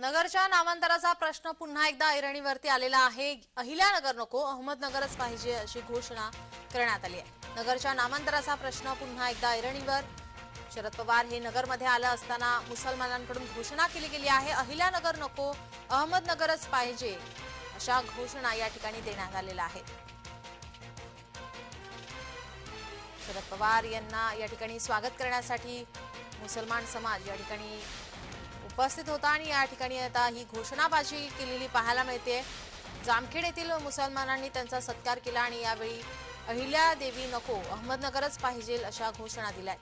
नगरच्या नामांतराचा प्रश्न पुन्हा एकदा ऐरणीवरती आलेला आहे. अहिल्यानगर नको अहमदनगरच पाहिजे अशी घोषणा करण्यात आली आहे. नगरच्या नामांतराचा प्रश्न पुन्हा एकदा ऐरणीवर. शरद पवार हे नगरमध्ये आलं असताना मुसलमानांकडून घोषणा केली गेली आहे. अहिल्यानगर नको अहमदनगरच पाहिजे अशा घोषणा या ठिकाणी देण्यात आलेल्या आहेत. शरद पवार यांना या ठिकाणी स्वागत करण्यासाठी मुसलमान समाज या ठिकाणी उपस्थित होता आणि या ठिकाणी आता ही घोषणाबाजी केलेली पाहायला मिळते. जामखेड येथील मुसलमानांनी त्यांचा सत्कार केला आणि यावेळी अहिल्या देवी नको अहमदनगरच पाहिजे अशा घोषणा दिल्या.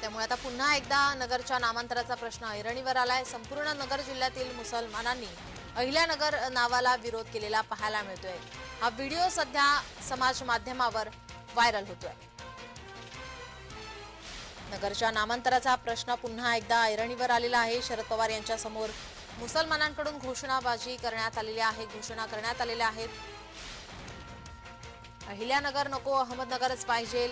त्यामुळे आता पुन्हा एकदा नगरच्या नामांतराचा प्रश्न ऐरणीवर आलाय. संपूर्ण नगर जिल्ह्यातील मुसलमानांनी अहिल्यानगर नावाला विरोध केलेला पाहायला मिळतोय. हा व्हिडिओ सध्या समाज माध्यमावर व्हायरल होतोय. नगरच्या नामांतराचा प्रश्न पुन्हा एकदा ऐरणीवर आलेला आहे. शरद पवार यांच्या समोर मुसलमानांकडून घोषणाबाजी करण्यात आलेली आहे घोषणा करण्यात आलेल्या आहेत. अहिल्यानगर नको अहमदनगरच पाहिजे.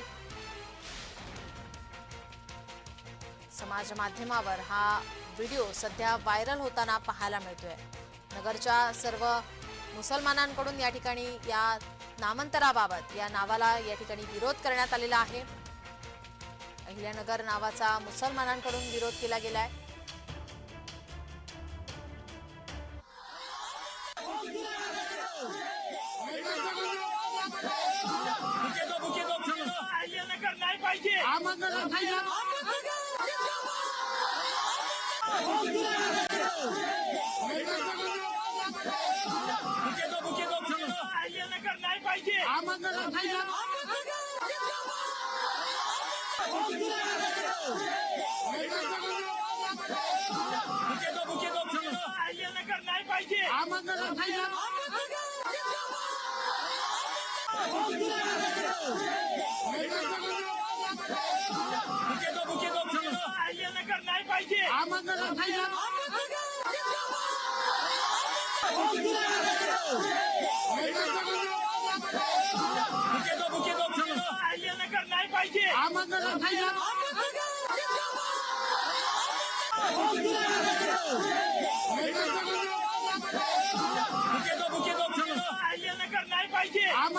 समाज माध्यमावर हा व्हिडिओ सध्या व्हायरल होताना पाहायला मिळतोय. नगरच्या सर्व मुसलमानांकडून या ठिकाणी या नामांतराबाबत या नावाला या ठिकाणी विरोध करण्यात आलेला आहे. अहिल्यानगर नावाचा मुसलमानांकडून विरोध केला गेलाय. बुके दो बुके दो बुके दो अहिल्यानगर नाही पाहिजे. बुके नाही पाहिजे. बुके नाही पाहिजे बुके दो बुके दो बुके दो अहिल्यानगर नाही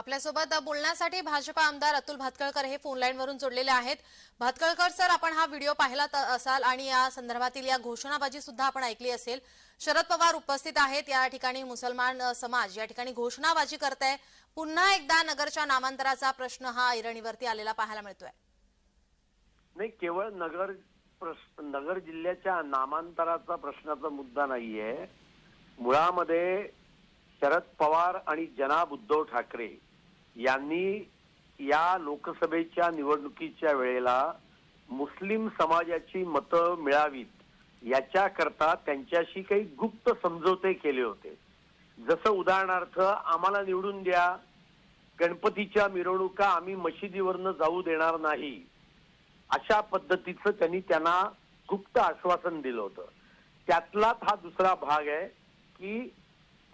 आपल्यासोबत बोलण्यासाठी भाजपा आमदार अतुल भातकळकर हे फोन लाईन वरून जोडलेले आहेत. भातकळकर सर आपण हा व्हिडिओ पाहिला असाल आणि या संदर्भातील या घोषणाबाजी सुद्धा आपण ऐकली असेल. शरद पवार उपस्थित आहेत या ठिकाणी मुसलमान समाज या ठिकाणी घोषणाबाजी करत आहे पुन्हा एकदा नगरच्या नामांतराचा प्रश्न हा ऐरणीवरती आलेला पाहायला मिळतोय. नाही केवळ नगर नगर जिल्ह्याच्या नामांतराचा प्रश्नाचा मुद्दा नाहीये. मुळामध्ये शरद पवार आणि जनाब उद्धव ठाकरे यांनी या लोकसभेच्या निवडणुकीच्या वेळेला मुस्लिम समाजाची मतं मिळावीत याच्याकरता त्यांच्याशी काही गुप्त समझोते केले होते. जसं उदाहरणार्थ आम्हाला निवडून द्या गणपतीच्या मिरवणुका आम्ही मशिदीवरनं जाऊ देणार नाही अशा पद्धतीचं त्यांनी त्यांना गुप्त आश्वासन दिलं होतं. त्यातलाच हा दुसरा भाग आहे की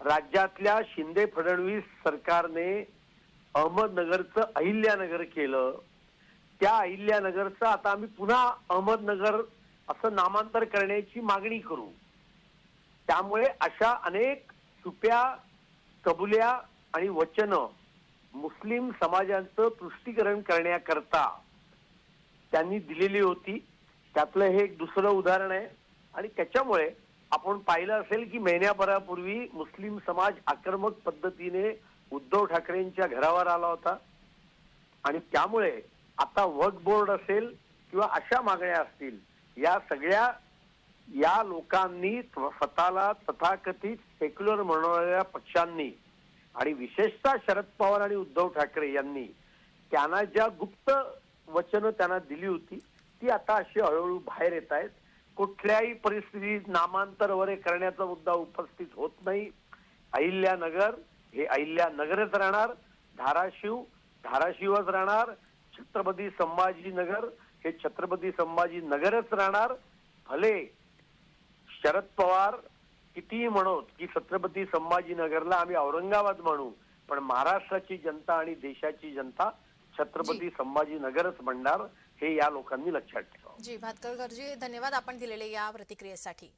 राज्यातल्या शिंदे फडणवीस सरकारने अहमदनगरचं अहिल्यानगर केलं. त्या अहिल्यानगरचं आता आम्ही पुन्हा अहमदनगर असं नामांतर करण्याची मागणी करू. त्यामुळे अशा अनेक छुप्या कबुल्या आणि वचनं मुस्लिम समाजाचं तुष्टीकरण करण्याकरता त्यांनी दिलेली होती. त्यातलं हे एक दुसरं उदाहरण आहे. आणि त्याच्यामुळे आपण पाहिलं असेल की महिन्याभरापूर्वी मुस्लिम समाज आक्रमक पद्धतीने उद्धव ठाकरेंच्या घरावर आला होता. आणि त्यामुळे आता वर्क बोर्ड असेल किंवा अशा मागण्या असतील या सगळ्या या लोकांनी स्वतःला तथाकथित सेक्युलर म्हणणाऱ्या पक्षांनी आणि विशेषतः शरद पवार आणि उद्धव ठाकरे यांनी त्यांना ज्या गुप्त वचनं त्यांना दिली होती ती आता अशी हळूहळू बाहेर येत आहेत. कुठल्याही परिस्थितीत नामांतर वगैरे करण्याचा मुद्दा उपस्थित होत नाही. अहिल्यानगर हे अहिल्यानगरच राहणार धाराशिव धाराशिवच राहणार छत्रपती संभाजीनगर हे छत्रपती संभाजीनगरच राहणार. भले शरद पवार कितीही म्हणोत की छत्रपती संभाजीनगरला आम्ही औरंगाबाद म्हणू पण महाराष्ट्राची जनता आणि देशाची जनता छत्रपती संभाजीनगरच म्हणणार हे या लोकांनी लक्षात ठेवा जी भातकळकरजी धन्यवाद आपण दिलेले या प्रतिक्रियेसाठी.